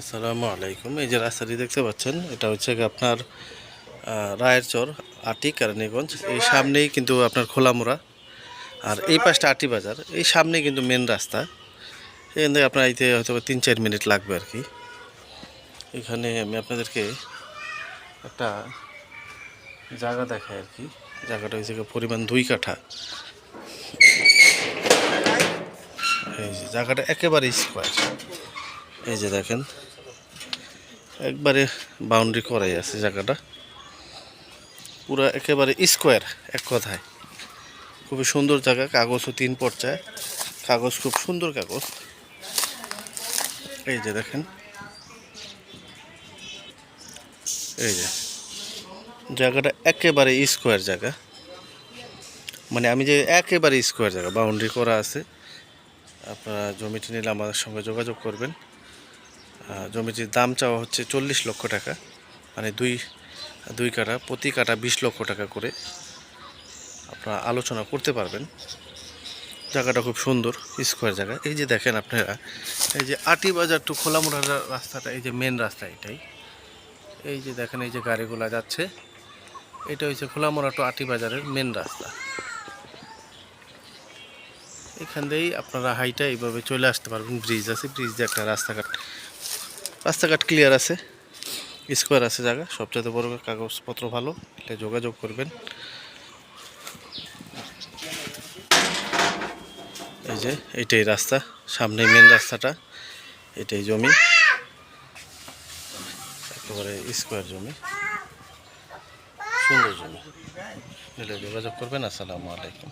আসসালামু আলাইকুম। এই যে রাস্তাটি দেখতে পাচ্ছেন, এটা হচ্ছে আপনার রায়ের চর আটি কেরানীগঞ্জ। এই সামনেই কিন্তু আপনার খোলামোড়া। আর এই পাশটা আটি বাজার। এই সামনেই কিন্তু মেন রাস্তা। এখান থেকে আপনার আইতে হয়তো তিন চার মিনিট লাগবে আর কি। এখানে আমি আপনাদেরকে একটা জায়গা দেখাই আর কি। জায়গাটা গিয়ে পরিমাণ দুই কাঠা। এই জায়গাটা একেবারে স্কোয়ার এই যে দেখেন, একবারে বাউন্ডারি করাই আছে জায়গাটা। পুরা একেবারে স্কোয়ার এক কথায়। খুবই সুন্দর জায়গা, কাগজও তিন পর্চায় কাগজ খুব সুন্দর কাগজ। এই যে দেখেন। এই যে। জায়গাটা একেবারে স্কোয়ার জায়গা। মানে আমি যে একেবারে স্কোয়ার জায়গা বাউন্ডারি করা আছে। আপনারা জমিটি নিলে আমাদের সঙ্গে যোগাযোগ করবেন। জমিটির দাম চাওয়া হচ্ছে চল্লিশ লক্ষ টাকা। মানে দুই দুই কাটা প্রতি কাঠা বিশ লক্ষ টাকা করে আপনারা আলোচনা করতে পারবেন। জায়গাটা খুব সুন্দর, স্কোয়ার জায়গা। এই যে দেখেন আপনারা, এই যে আটি বাজার টু খোলামোড়া রাস্তাটা, এই যে মেন রাস্তা এটাই। এই যে দেখেন, এই যে গাড়িগুলো যাচ্ছে। এটা হচ্ছে খোলামোড়া টু আটি বাজারের মেন রাস্তা। এখান দিয়েই আপনারা হাইটা এইভাবে চলে আসতে পারবেন ব্রিজ আছে ব্রিজ দিয়ে একটা রাস্তাঘাট রাস্তাঘাট ক্লিয়ার আছে স্কোয়ার আছে জায়গা সবচেয়ে বড় কাগজপত্র ভালো, এটা যোগাযোগ করবেন। এই যে, এটাই রাস্তা সামনে মেন রাস্তাটা, এটাই জমি, একেবারে স্কোয়ার জমি, সুন্দর জমি। যোগাযোগ করবেন, আসসালামু আলাইকুম।